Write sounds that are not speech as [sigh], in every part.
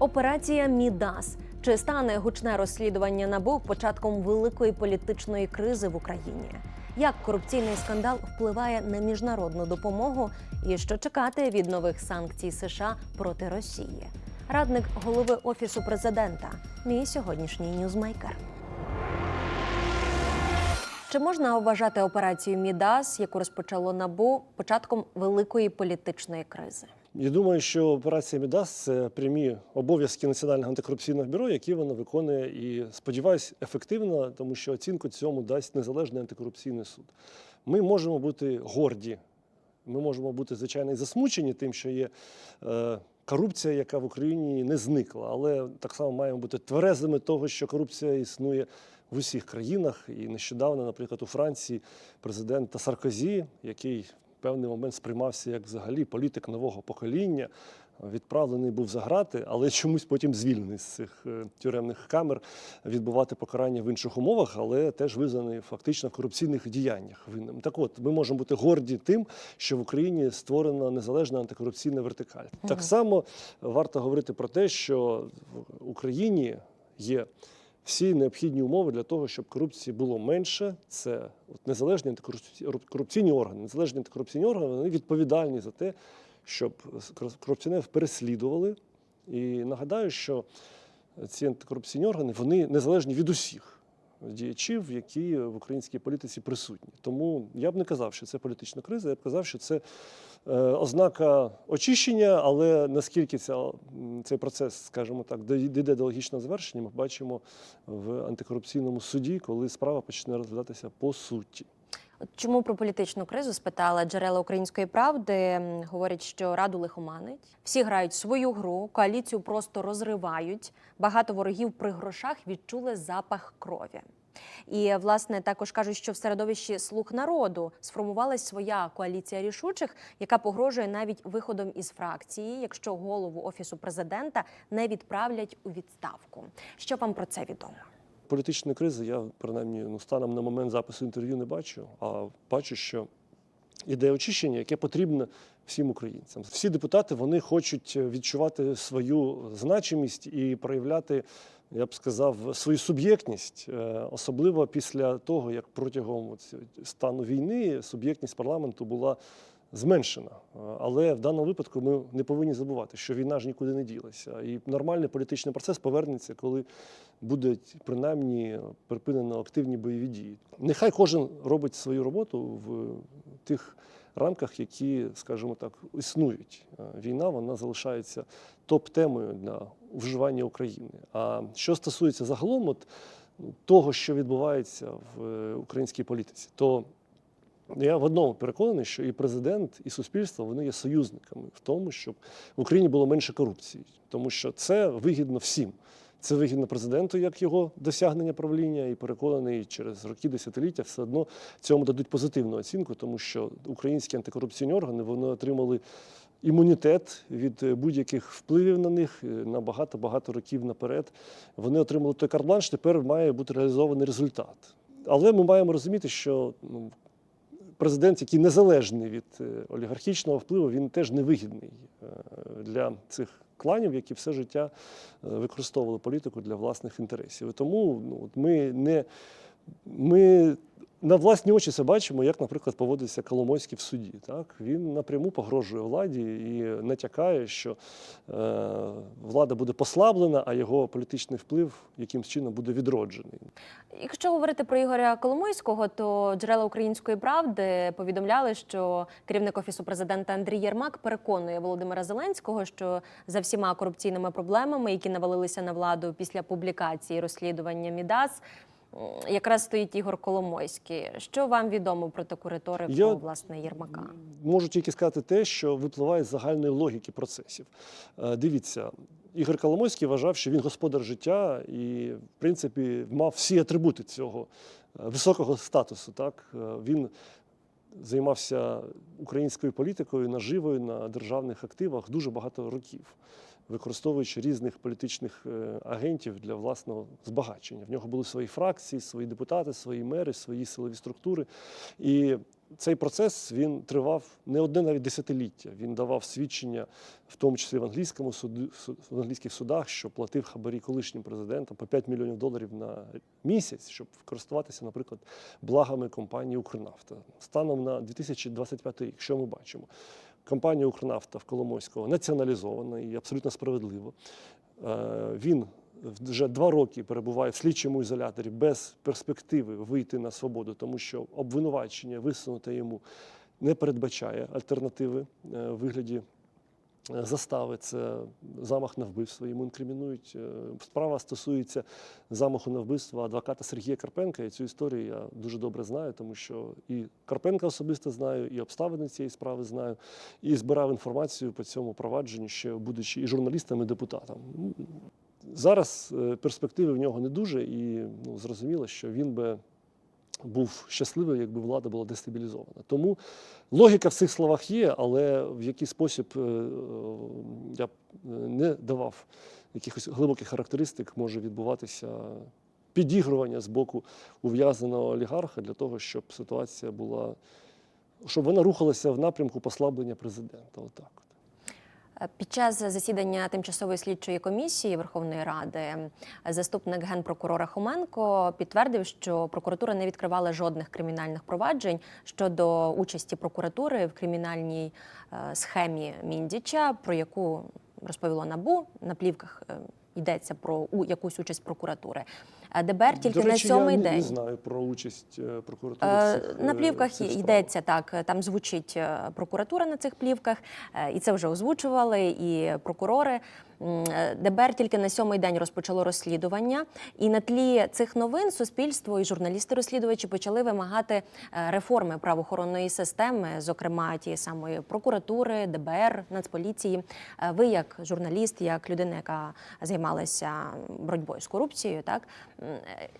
Операція Мідас. Чи стане гучне розслідування НАБУ початком великої політичної кризи в Україні? Як корупційний скандал впливає на міжнародну допомогу і що чекати від нових санкцій США проти Росії? Радник голови офісу президента, мій сьогоднішній ньюзмейкер. Чи можна вважати операцію Мідас, яку розпочало НАБУ, початком великої політичної кризи? Я думаю, що операція Мідас це прямі обов'язки Національного антикорупційного бюро, які воно виконує і сподіваюсь, ефективно, тому що оцінку цьому дасть незалежний антикорупційний суд. Ми можемо бути горді. Ми можемо бути звичайно і засмучені тим, що є е, корупція, яка в Україні не зникла, але так само маємо бути тверезими того, що корупція існує в усіх країнах. І нещодавно, наприклад, у Франції президента Саркозі, який певний момент сприймався як взагалі політик нового покоління. Відправлений був за грати, але чомусь потім звільнений з цих е, тюремних камер відбувати покарання в інших умовах, але теж визнаний фактично в корупційних діяннях винним. Так от ми можемо бути горді тим, що в Україні створена незалежна антикорупційна вертикаль. Так само варто говорити про те, що в Україні є всі необхідні умови для того, щоб корупції було менше. Це от незалежні антикорупційні органи. Незалежні антикорупційні органи вони відповідальні за те, щоб корупціонерів переслідували. І нагадаю, що ці антикорупційні органи вони незалежні від усіх діячів, які в українській політиці присутні. Тому я б не казав, що це політична криза, я б казав, що це ознака очищення, але наскільки ця, цей процес, скажімо так, дійде до логічного завершення, ми бачимо в антикорупційному суді, коли справа почне розглядатися по суті. Чому про політичну кризу спитала джерела української правди? Говорять, що раду лихоманить. Всі грають свою гру, коаліцію просто розривають. Багато ворогів при грошах відчули запах крові. І власне також кажуть, що в середовищі слуг народу сформувалась своя коаліція рішучих, яка погрожує навіть виходом із фракції, якщо голову офісу президента не відправлять у відставку. Що вам про це відомо? політичної кризи я принаймні ну, станом на момент запису інтерв'ю не бачу, а бачу, що іде очищення, яке потрібно всім українцям. Всі депутати вони хочуть відчувати свою значимість і проявляти. Я б сказав, свою суб'єктність, е, особливо після того, як протягом от стану війни суб'єктність парламенту була зменшена. Е, Але в даному випадку ми не повинні забувати, що війна ж нікуди не ділася. І нормальний політичний процес повернеться, коли будуть принаймні припинено активні бойові дії. Нехай кожен робить свою роботу в тих рамках, які, скажімо так, існують. Е, Війна вона залишається топ-темою для вживання України. А що стосується загалом, от того, що відбувається в е, українській політиці, то я в одному переконаний, що і президент, і суспільство вони є союзниками в тому, щоб в Україні було менше корупції, тому що це вигідно всім. Це вигідно президенту, як його досягнення правління, і переконаний через роки десятиліття все одно цьому дадуть позитивну оцінку, тому що українські антикорупційні органи вони отримали імунітет від будь-яких впливів на них е, на багато багато років наперед. Вони отримали той карт-бланш, тепер має бути реалізований результат. Але ми маємо розуміти, що ну, президент, який незалежний від е, олігархічного впливу, він теж невигідний е, для цих кланів, які все життя е, використовували політику для власних інтересів. І тому ну, от ми не ми на власні очі це бачимо, як, наприклад, поводиться Коломойський в суді. Так? Він напряму погрожує владі і натякає, що е, влада буде послаблена, а його політичний вплив якимсь чином буде відроджений. Якщо говорити про Ігоря Коломойського, то джерела української правди повідомляли, що керівник офісу президента Андрій Єрмак переконує Володимира Зеленського, що за всіма корупційними проблемами, які навалилися на владу після публікації розслідування Мідас, якраз стоїть Ігор Коломойський. Що вам відомо про таку риторику Я- власне Єрмака? Можу тільки сказати те, що випливає з загальної логіки процесів. Е, Дивіться, Ігор Коломойський вважав, що він господар життя і, в принципі, мав всі атрибути цього е, високого статусу. Так? Е, Він займався українською політикою, наживою на державних активах дуже багато років, використовуючи різних політичних е, агентів для власного збагачення. В нього були свої фракції, свої депутати, свої мери, свої силові структури. І цей процес він тривав не одне навіть десятиліття. Він давав свідчення, в тому числі в англійському суду, су- в англійських судах, що платив хабарі колишнім президентам по 5 мільйонів доларів на місяць, щоб користуватися, наприклад, благами компанії Укрнафта. Станом на 2025 рік, що ми бачимо? Компанія Укрнафта в Коломойського націоналізована і абсолютно справедливо. Е, Він вже два роки перебуває в слідчому ізоляторі без перспективи вийти на свободу, тому що обвинувачення висунуте йому не передбачає альтернативи е, в вигляді е, застави. Це замах на вбивство. Йому інкримінують. Е, Справа стосується замаху на вбивство адвоката Сергія Карпенка. І цю історію я дуже добре знаю, тому що і Карпенка особисто знаю, і обставини цієї справи знаю, і збирав інформацію по цьому провадженню, ще будучи і журналістом, і депутатом. Зараз е, перспективи в нього не дуже, і ну, зрозуміло, що він би був щасливий, якби влада була дестабілізована. Тому логіка в цих словах є, але в який спосіб е, е, я б не давав якихось глибоких характеристик, може відбуватися підігрування з боку ув'язненого олігарха для того, щоб ситуація була, щоб вона рухалася в напрямку послаблення президента. Отак. Під час засідання тимчасової слідчої комісії Верховної Ради заступник генпрокурора Хоменко підтвердив, що прокуратура не відкривала жодних кримінальних проваджень щодо участі прокуратури в кримінальній е, схемі Міндіча, про яку розповіло набу на плівках. е, Йдеться про якусь участь прокуратури. ДБР тільки До речі, на сьомий я день не знаю про участь е, прокуратури. в Е, цих, На е, плівках цих йдеться так. Там звучить е, прокуратура на цих плівках, е, і це вже озвучували і прокурори. Е, ДБР тільки на сьомий день розпочало розслідування, і на тлі цих новин суспільство і журналісти-розслідувачі почали вимагати е, реформи правоохоронної системи, зокрема тієї самої прокуратури, ДБР, Нацполіції. Е, Ви, як журналіст, як людина, яка займалася боротьбою з корупцією, так е,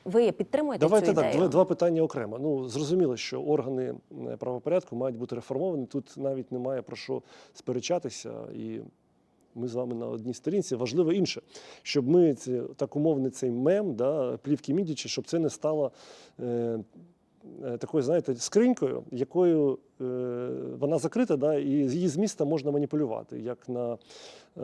ви підтримуєте Давайте цю так, ідею? два, два питання окремо. Ну зрозуміло, що органи правопорядку мають бути реформовані. Тут навіть немає про що сперечатися, і ми з вами на одній сторінці. Важливо інше, щоб ми це так умовний цей мем, да, плівки мідічі, щоб це не стало. Е, е, Такою, знаєте, скринькою, якою вона закрита, да, і з її зміста можна маніпулювати, як на, е,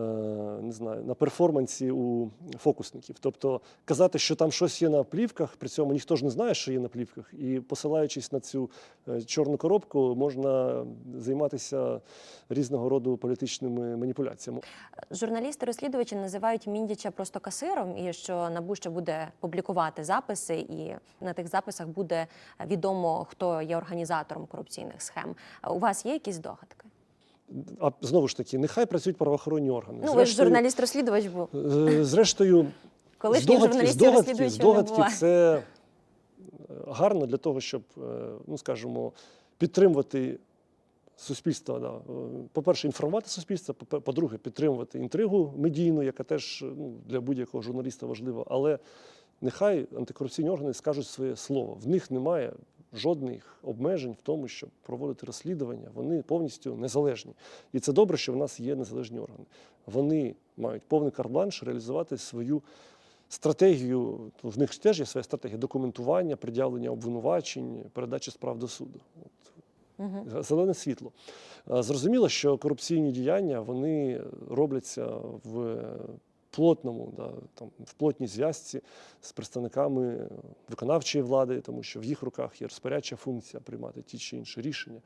не знаю, на перформансі у фокусників. Тобто казати, що там щось є на плівках, при цьому ніхто ж не знає, що є на плівках, і посилаючись на цю е, чорну коробку, можна займатися різного роду політичними маніпуляціями. Журналісти-розслідувачі називають Міндіча просто касиром, і що НАБУ ще буде публікувати записи, і на тих записах буде відомо, хто є організатором корупційних схем. А У вас є якісь догадки? А знову ж таки, нехай працюють правоохоронні органи. Ну, ви ж журналіст-розслідувач був. Е, Зрештою, Колишніх здогадки, журналістів здогадки, розслідувачів здогадки буває. це е, гарно для того, щоб, е, ну скажімо, підтримувати суспільство. Да. По-перше, інформувати суспільство, по-друге, підтримувати інтригу медійну, яка теж ну, для будь-якого журналіста важлива. Але нехай антикорупційні органи скажуть своє слово. В них немає жодних обмежень в тому, щоб проводити розслідування. Вони повністю незалежні. І це добре, що в нас є незалежні органи. Вони мають повний карт-бланш реалізувати свою стратегію. В них теж є своя стратегія документування, пред'явлення обвинувачень, передачі справ до суду. Угу. зелене світло. Зрозуміло, що корупційні діяння вони робляться в плотному, да, там, в плотній зв'язці з представниками виконавчої влади, тому що в їх руках є розпорядча функція приймати ті чи інші рішення.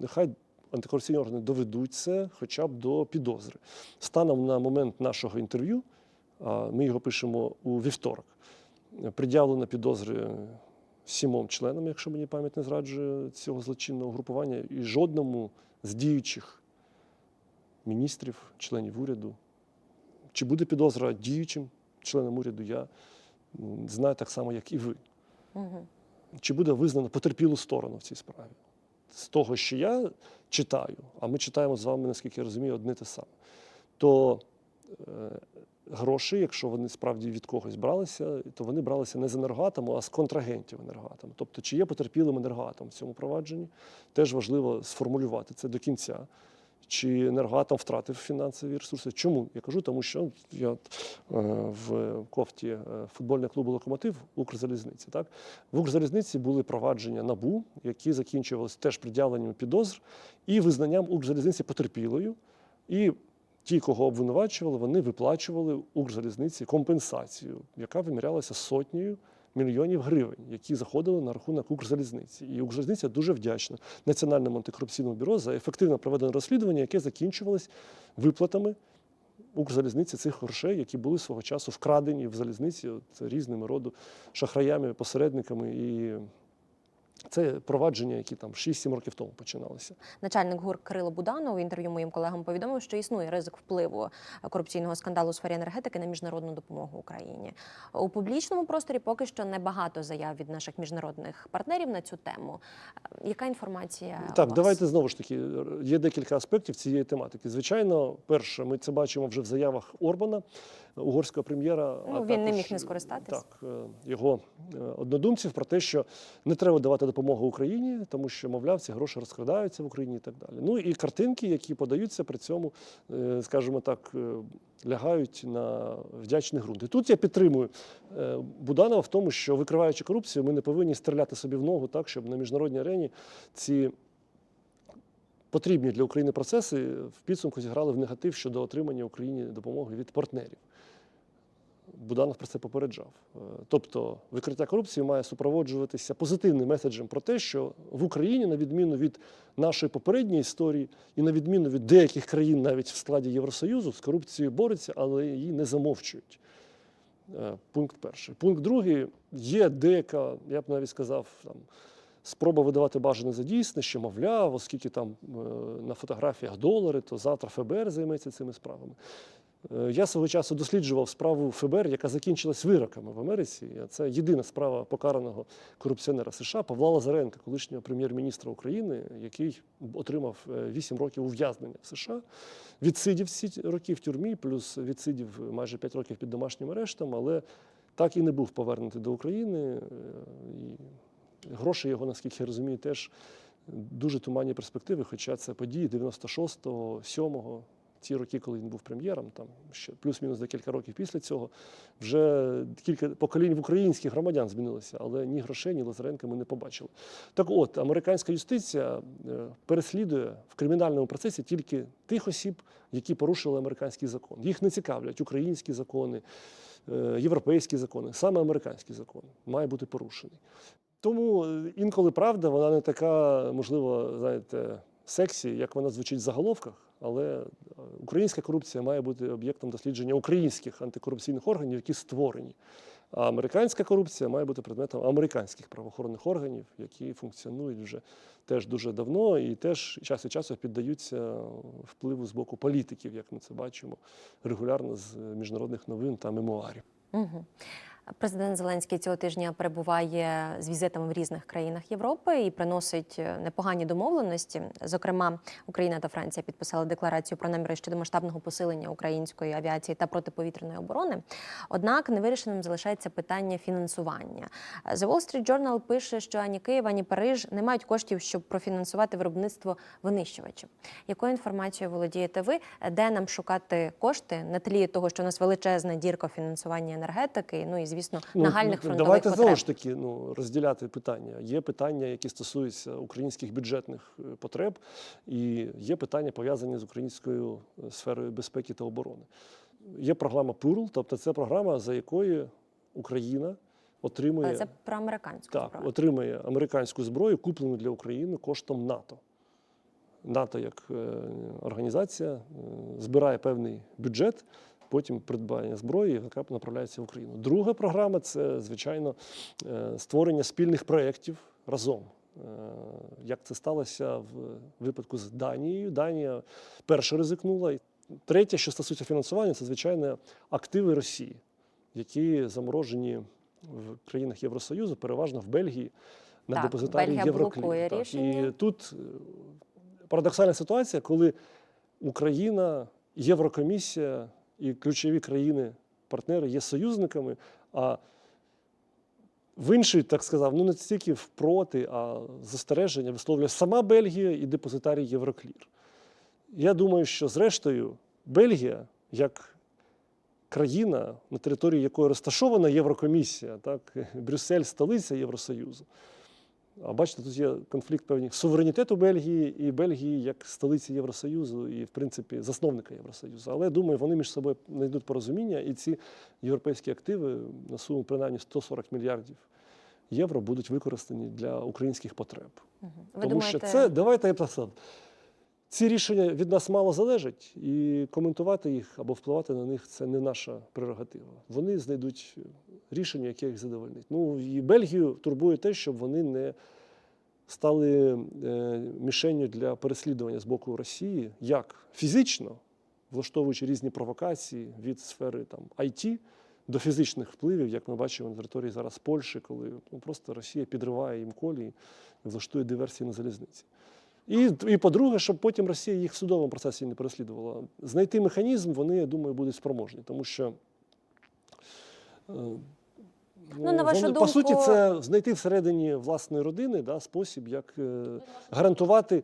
Нехай антикорупційні органи доведуть це хоча б до підозри. Станом на момент нашого інтерв'ю, ми його пишемо у вівторок, пред'явлено підозри сімом членам, якщо мені пам'ять не зраджує цього злочинного групування, і жодному з діючих міністрів, членів уряду. Чи буде підозра діючим членам уряду, я знаю так само, як і ви. Угу. Чи буде визнано потерпілу сторону в цій справі? З того, що я читаю, а ми читаємо з вами, наскільки я розумію, одне те саме, то е, гроші, якщо вони справді від когось бралися, то вони бралися не з енергоатому, а з контрагентів енергоатому. Тобто, чи є потерпілим енергоатом в цьому провадженні, теж важливо сформулювати це до кінця. Чи енергоатом втратив фінансові ресурси. Чому? Я кажу, тому що я е, в кофті е, футбольного клубу Локомотив Укрзалізниці. Так? В Укрзалізниці були провадження НАБУ, які закінчувалися теж пред'явленням підозр і визнанням Укрзалізниці потерпілою. І ті, кого обвинувачували, вони виплачували Укрзалізниці компенсацію, яка вимірялася сотнею мільйонів гривень, які заходили на рахунок Укрзалізниці. І Укрзалізниця дуже вдячна Національному антикорупційному бюро за ефективно проведене розслідування, яке закінчувалось виплатами Укрзалізниці цих грошей, які були свого часу вкрадені в залізниці от, різними роду шахраями, посередниками. І це провадження, які там 6-7 років тому починалися. Начальник ГУР Кирило Буданов в інтерв'ю моїм колегам повідомив, що існує ризик впливу корупційного скандалу у сфері енергетики на міжнародну допомогу Україні. У публічному просторі поки що небагато заяв від наших міжнародних партнерів на цю тему. Е, Яка інформація? у Так, вас? давайте знову ж таки. Є декілька аспектів цієї тематики. Звичайно, перше, ми це бачимо вже в заявах Орбана, угорського прем'єра. Ну, він не міг не скористатись. Так, е, його е, однодумців про те, що не треба давати допомогу Україні, тому що, мовляв, ці гроші розкрадаються в Україні і так далі. Ну і картинки, які подаються при цьому, е, скажімо так, лягають на вдячний ґрунт. І тут я підтримую Буданова в тому, що викриваючи корупцію, ми не повинні стріляти собі в ногу так, щоб на міжнародній арені ці потрібні для України процеси в підсумку зіграли в негатив щодо отримання Україні допомоги від партнерів. Буданов про це попереджав. Е, Тобто викриття корупції має супроводжуватися позитивним меседжем про те, що в Україні, на відміну від нашої попередньої історії, і на відміну від деяких країн, навіть в складі Євросоюзу, з корупцією борються, але її не замовчують. Е, Пункт перший. Пункт другий є деяка, я б навіть сказав, там. Спроба видавати бажане за дійсне, що мовляв, оскільки там е, на фотографіях долари, то завтра ФБР займеться цими справами. Е, Я свого часу досліджував справу ФБР, яка закінчилась вироками в Америці. Це єдина справа покараного корупціонера США Павла Лазаренка, колишнього прем'єр-міністра України, який отримав 8 років ув'язнення в США. Відсидів ці роки в тюрмі, плюс відсидів майже 5 років під домашнім арештом, але так і не був повернутий до України. Е, І гроші його, наскільки я розумію, теж дуже туманні перспективи, хоча це події 96-го, 7-го, ті роки, коли він був прем'єром, там ще плюс-мінус декілька років після цього, вже кілька поколінь в українських громадян змінилося, але ні грошей, ні Лазаренка ми не побачили. Так от, американська юстиція е, переслідує в кримінальному процесі тільки тих осіб, які порушили американський закон. Їх не цікавлять українські закони, е, європейські закони, саме американський закон має бути порушений. Тому е, інколи правда, вона не така, можливо, знаєте, сексі, як вона звучить в заголовках, але е, українська корупція має бути об'єктом дослідження українських антикорупційних органів, які створені. А американська корупція має бути предметом американських правоохоронних органів, які функціонують вже теж дуже давно і теж час від часу піддаються впливу з боку політиків, як ми це бачимо регулярно з міжнародних новин та мемуарів. Угу. Президент Зеленський цього тижня перебуває з візитами в різних країнах Європи і приносить е, непогані домовленості. Зокрема, Україна та Франція підписали декларацію про наміри щодо масштабного посилення української авіації та протиповітряної оборони. Однак невирішеним залишається питання фінансування. The Wall Street Journal пише, що ані Київ, ані Париж не мають коштів, щоб профінансувати виробництво винищувачів. Якою інформацією володієте ви? Де нам шукати кошти на тлі того, що у нас величезна дірка фінансування енергетики? Ну і звісно, нагальних ну, фронтових давайте потреб. знову ж таки ну, розділяти питання. Є питання, які стосуються українських бюджетних е, потреб, і є питання, пов'язані з українською е, сферою безпеки та оборони. Є програма PURL, тобто це програма, за якою Україна отримує, Але це про американську так, зброю. отримує американську зброю, куплену для України коштом НАТО. НАТО як е, організація збирає певний бюджет, потім придбання зброї, яка направляється в Україну. Друга програма це, звичайно, е, створення спільних проєктів разом. Е, Як це сталося в випадку з Данією? Данія перша ризикнула. Третє, що стосується фінансування, це звичайно активи Росії, які заморожені в країнах Євросоюзу, переважно в Бельгії, на Так, депозитарі Так. І тут е, парадоксальна ситуація, коли Україна, Єврокомісія і ключові країни-партнери є союзниками, а в інший, так сказав, ну не стільки впроти, а застереження висловлює сама Бельгія і депозитарій Євроклір. Я думаю, що зрештою Бельгія, як країна, на території якої розташована Єврокомісія, так, [laughs] Брюссель столиця Євросоюзу. А бачите, тут є конфлікт певних суверенітету Бельгії і Бельгії як столиці Євросоюзу і, в принципі, засновника Євросоюзу. Але думаю, вони між собою знайдуть порозуміння, і ці європейські активи на суму принаймні 140 мільярдів євро будуть використані для українських потреб. Ви Тому думаєте, що це, давайте я ці рішення від нас мало залежать, і коментувати їх або впливати на них це не наша прерогатива. Вони знайдуть рішення, яке їх задовольнить. Ну і Бельгію турбує те, щоб вони не стали е, мішенню для переслідування з боку Росії, як фізично, влаштовуючи різні провокації від сфери там IT до фізичних впливів, як ми бачимо на території зараз Польщі, коли ну, просто Росія підриває їм колії влаштує диверсії на залізниці. І, і по-друге, щоб потім Росія їх в судовому процесі не переслідувала. Знайти механізм вони, я думаю, будуть спроможні, тому що. е, Ну, на вашу вони, по суті, це знайти всередині власної родини да, спосіб, як е, гарантувати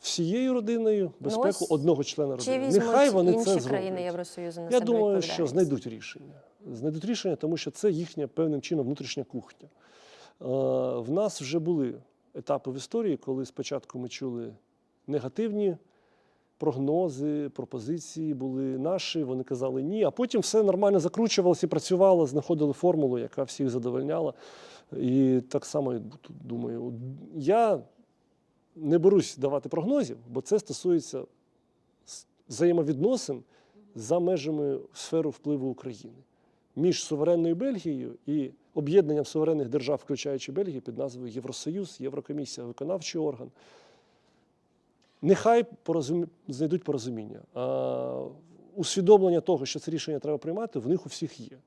всією родиною безпеку ось одного члена родини. візьмуть Нехай вони інші це країни зроблять. Євросоюзу на Я себе думаю, що знайдуть рішення. Знайдуть рішення, тому що це їхня певним чином внутрішня кухня. Е, В нас вже були етапи в історії, коли спочатку ми чули негативні прогнози, пропозиції були наші, вони казали ні, а потім все нормально закручувалося і працювало, знаходили формулу, яка всіх задовольняла. І так само думаю, я не берусь давати прогнозів, бо це стосується взаємовідносин за межами сфери впливу України між суверенною Бельгією і об'єднанням суверенних держав, включаючи Бельгію, під назвою Євросоюз, Єврокомісія, виконавчий орган. Нехай порозумі... знайдуть порозуміння. А, усвідомлення того, що це рішення треба приймати, в них у всіх є.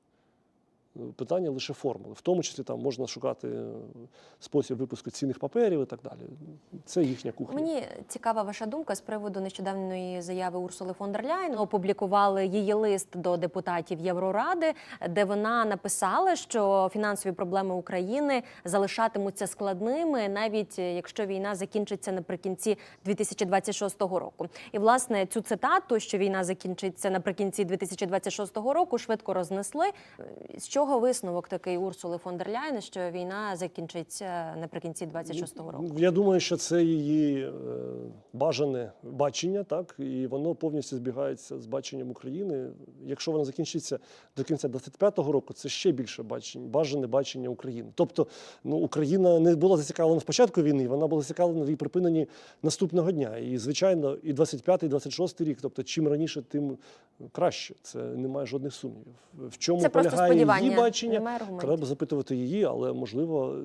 Питання лише формули. В тому числі там можна шукати е, спосіб випуску цінних паперів і так далі. Це їхня кухня. Мені цікава ваша думка з приводу нещодавної заяви Урсули фон дер Ляйн. Опублікували її лист до депутатів Євроради, де вона написала, що фінансові проблеми України залишатимуться складними, навіть якщо війна закінчиться наприкінці 2026 року. І власне цю цитату, що війна закінчиться наприкінці 2026 року, швидко рознесли. З чого висновок такий Урсули фон дер Ляйн, що війна закінчиться наприкінці 2026 року? Я думаю, що це її е, бажане бачення, так і воно повністю збігається з баченням України. Якщо воно закінчиться до кінця 25-го року, це ще більше бачення, бажане бачення України. Тобто, ну Україна не була зацікавлена в початку війни, вона була зацікавлена в її припиненні наступного дня. І звичайно, і 25-й, і 26-й рік. Тобто, чим раніше, тим краще. Це немає жодних сумнівів. В чому Це полягає її бачення? немає. Треба запитувати її, але можливо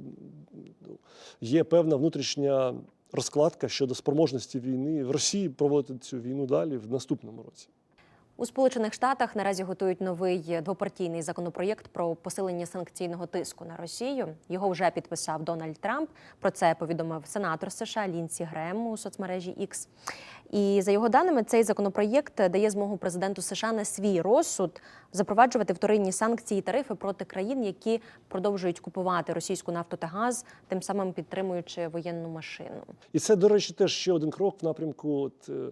є певна внутрішня розкладка щодо спроможності війни в Росії проводити цю війну далі в наступному році. У Сполучених Штатах наразі готують новий двопартійний законопроєкт про посилення санкційного тиску на Росію. Його вже підписав Дональд Трамп. Про це повідомив сенатор США Лінсі Грем у соцмережі X. І за його даними, цей законопроєкт дає змогу президенту США на свій розсуд запроваджувати вторинні санкції і тарифи проти країн, які продовжують купувати російську нафту та газ, тим самим підтримуючи воєнну машину. І це, до речі, теж ще один крок в напрямку от, е,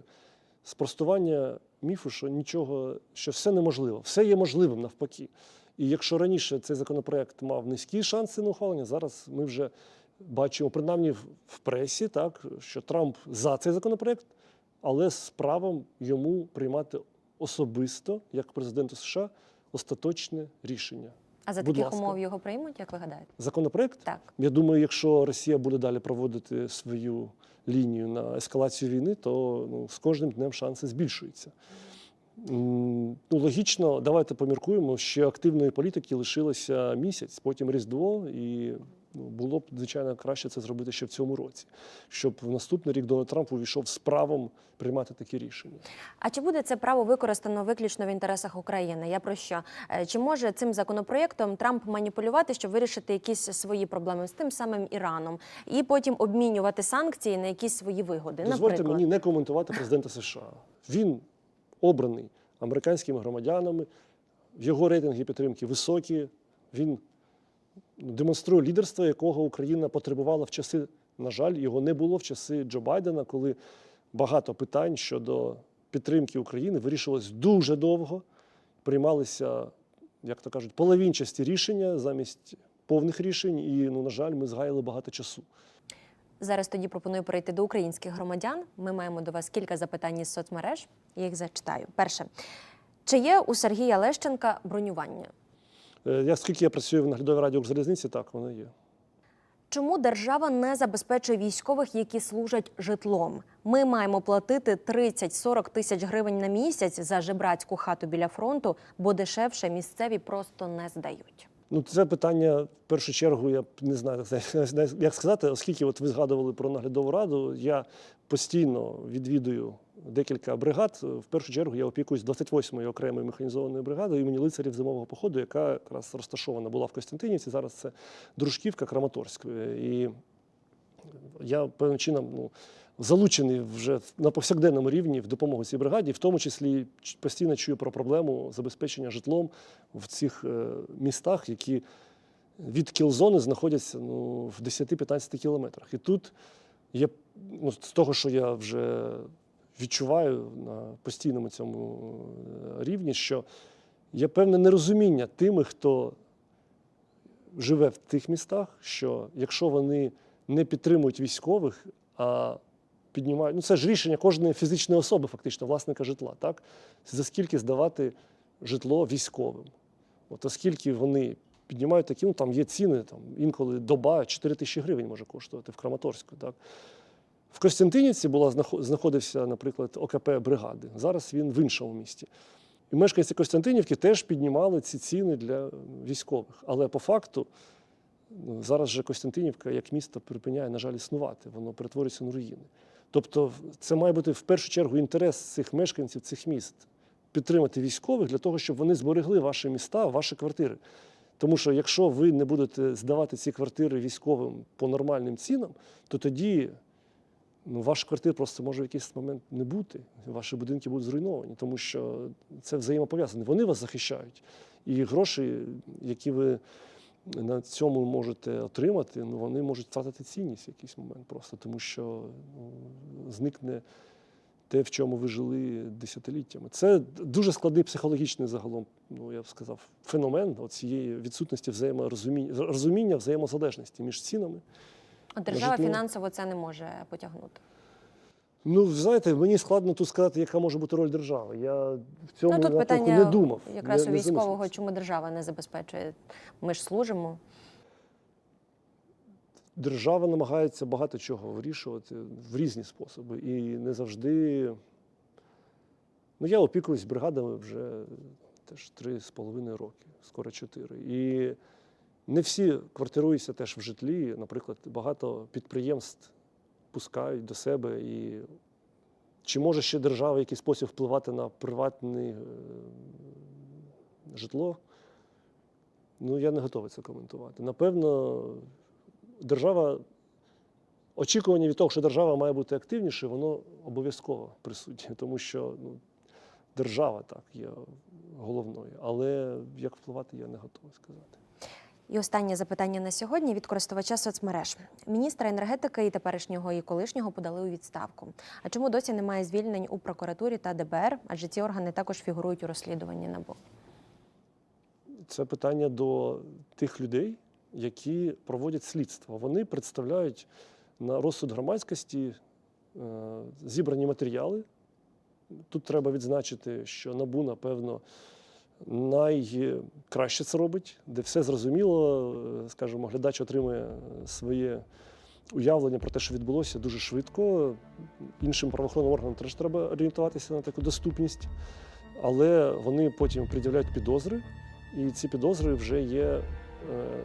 спростування міфу, що нічого, що все неможливо, все є можливим навпаки. І якщо раніше цей законопроект мав низькі шанси на ухвалення, зараз ми вже бачимо, принаймні в- пресі, так, що Трамп за цей законопроект, але з правом йому приймати особисто, як президенту США, остаточне рішення. А за Будь таких ласка. умов його приймуть, як ви гадаєте? Законопроект Так. я думаю, якщо Росія буде далі проводити свою лінію на ескалацію війни, то ну, з кожним днем шанси збільшуються. Ну, логічно, давайте поміркуємо, що активної політики лишилося місяць, потім Різдво, і було б, звичайно, краще це зробити ще в цьому році, щоб в наступний рік Дональд Трамп увійшов з правом приймати такі рішення. А чи буде це право використано виключно в інтересах України? Я про що? Е, Чи може цим законопроєктом Трамп маніпулювати, щоб вирішити якісь свої проблеми з тим самим Іраном, і потім обмінювати санкції на якісь свої вигоди? Дозвольте Наприклад, мені не коментувати президента США. Він обраний американськими громадянами, його рейтинги підтримки високі. Він демонструє лідерство, якого Україна потребувала в часи. На жаль, його не було в часи Джо Байдена, коли багато питань щодо підтримки України вирішувалось дуже довго. Приймалися, як то кажуть, половинчасті рішення замість повних рішень. І, ну, на жаль, ми згаяли багато часу. Зараз тоді пропоную перейти до українських громадян. Ми маємо до вас кілька запитань із соцмереж. Я їх зачитаю. Перше, чи є у Сергія Лещенка бронювання? Е, Я, скільки я працюю в наглядовій раді Укрзалізниці, так воно є. Чому держава не забезпечує військових, які служать житлом? Ми маємо платити 30-40 тисяч гривень на місяць за жебрацьку хату біля фронту, бо дешевше місцеві просто не здають. Ну, це питання в першу чергу, я не знаю, як сказати, оскільки от ви згадували про наглядову раду, я постійно відвідую декілька бригад. В першу чергу я опікуюсь 28-ю окремою механізованою бригадою імені лицарів зимового походу, яка якраз розташована була в Костянтинівці. Зараз це Дружківка, Краматорськ. І я певним чином ну, залучений вже на повсякденному рівні в допомогу цій бригаді, в тому числі постійно чую про проблему забезпечення житлом в цих е, містах, які від кілзони знаходяться ну, в 10-15 кілометрах. І тут є ну, з того, що я вже відчуваю на постійному цьому е, рівні, що є певне нерозуміння тими, хто живе в тих містах, що якщо вони не підтримують військових, а піднімають, ну це ж рішення кожної фізичної особи, фактично, власника житла, так? За скільки здавати житло військовим. От оскільки вони піднімають такі, ну там є ціни, там інколи доба 4 тисячі гривень може коштувати в Краматорську. Так? В Костянтинівці була знахо- знаходився, наприклад, ОКП бригади. Зараз він в іншому місті. І мешканці Костянтинівки теж піднімали ці ціни для військових. Але по факту ну, зараз же Костянтинівка як місто припиняє, на жаль, існувати, воно перетворюється на руїни. Тобто, це має бути в першу чергу інтерес цих мешканців цих міст підтримати військових для того, щоб вони зберегли ваші міста, ваші квартири. Тому що якщо ви не будете здавати ці квартири військовим по нормальним цінам, то тоді ну, ваш квартир просто може в якийсь момент не бути. Ваші будинки будуть зруйновані, тому що це взаємопов'язане. Вони вас захищають. І гроші, які ви на цьому можете отримати, ну, вони можуть втратити цінність в якийсь момент просто, тому що ну, зникне те, в чому ви жили десятиліттями. Це дуже складний психологічний загалом, ну я б сказав, феномен цієї відсутності взаєморозуміння розуміння взаємозалежності між цінами. Держава житло. фінансово це не може потягнути. Ну, знаєте, мені складно тут сказати, яка може бути роль держави. Я в цьому ну тут питання не думав. якраз не, у військового, чому держава не забезпечує. Ми ж служимо. Держава намагається багато чого вирішувати в різні способи. І не завжди. Ну, я опікуюсь бригадами вже теж три з половиною роки, скоро чотири. І не всі квартируються теж в житлі. Наприклад, багато підприємств пускають до себе. І чи може ще держава в якийсь спосіб впливати на приватне е, житло? Ну, я не готовий це коментувати. Напевно, держава, очікування від того, що держава має бути активнішою, воно обов'язково присутнє, тому що ну, держава так є головною. Але як впливати, я не готовий сказати. І останнє запитання на сьогодні від користувача соцмереж. Міністра енергетики і теперішнього і колишнього подали у відставку. А чому досі немає звільнень у прокуратурі та ДБР? Адже ці органи також фігурують у розслідуванні НАБУ. Це питання до тих людей, які проводять слідство. Вони представляють на розсуд громадськості е, зібрані матеріали. Тут треба відзначити, що НАБУ, напевно, найкраще це робить, де все зрозуміло, е, скажімо, глядач отримує своє уявлення про те, що відбулося дуже швидко. Іншим правоохоронним органам теж треба орієнтуватися на таку доступність, але вони потім пред'являють підозри, і ці підозри вже є е,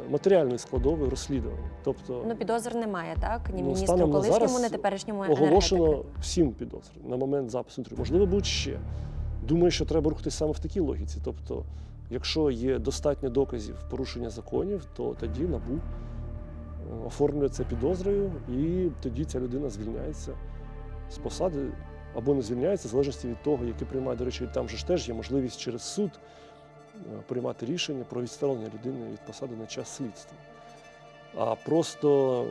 матеріальною складовою розслідування. Тобто Ну підозр немає, так? Ні Ну, міністру колишньому, зараз ні теперішньому оголошено енергетики. всім підозри на момент запису інтерв'ю. Можливо, будуть ще. Думаю, що треба рухатися саме в такій логіці. Тобто, якщо є достатньо доказів порушення законів, то тоді НАБУ е, оформлює це підозрою, і тоді ця людина звільняється з посади або не звільняється, в залежності від того, яке приймає, до речі, там же ж теж є можливість через суд е, приймати рішення про відсторонення людини від посади на час слідства. А просто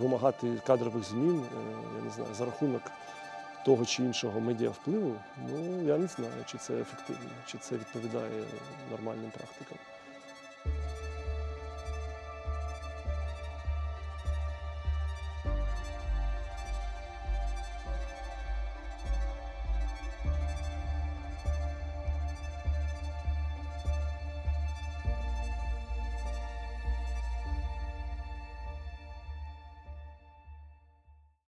вимагати кадрових змін, е, я не знаю, за рахунок того чи іншого медіавпливу, ну я не знаю, чи це ефективно, чи це відповідає нормальним практикам.